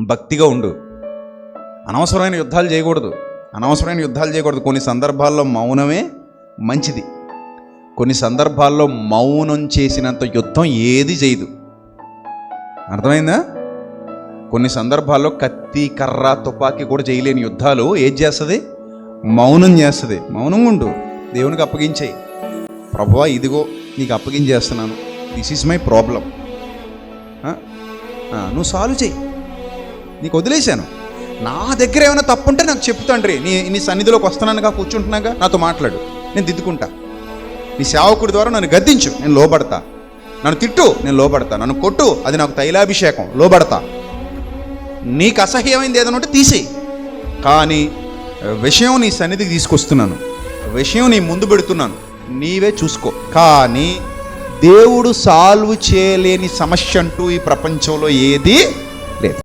భక్తిగా ఉండు. అనవసరమైన యుద్ధాలు చేయకూడదు. అనవసరమైన యుద్ధాలు చేయకూడదు. కొన్ని సందర్భాల్లో మౌనమే మంచిది. కొన్ని సందర్భాల్లో మౌనం చేసినంత యుద్ధం ఏది చేయదు. అర్థమైందా? కొన్ని సందర్భాల్లో కత్తి కర్ర తుపాకీ కూడా చేయలేని యుద్ధాలు ఏది చేస్తుంది? మౌనం చేస్తుంది. మౌనంగా ఉండు. దేవునికి అప్పగించేయి. ప్రభువా ఇదిగో నీకు అప్పగించేస్తున్నాను. దిస్ ఈజ్ మై ప్రాబ్లం నువ్వు సాల్వ్ చేయి. నీకు వదిలేశాను. నా దగ్గర ఏమైనా తప్పు ఉంటే నాకు చెప్పు తండ్రి. నీ నీ సన్నిధిలోకి వస్తున్నానుగా కూర్చుంటున్నాగా నాతో మాట్లాడు. నేను దిద్దుకుంటా. నీ సేవకుడి ద్వారా నన్ను గద్దించు నేను లోబడతా. నన్ను తిట్టు నేను లోబడతా. నన్ను కొట్టు అది నాకు తైలాభిషేకం లోబడతా. నీకు అసహ్యమైంది ఏదైనా ఉంటే తీసేయి. కానీ విషయం నీ సన్నిధికి తీసుకొస్తున్నాను. విషయం నీ ముందు పెడుతున్నాను. నీవే చూసుకో. కానీ దేవుడు సాల్వ్ చేయలేని సమస్య అంటూ ఈ ప్రపంచంలో ఏది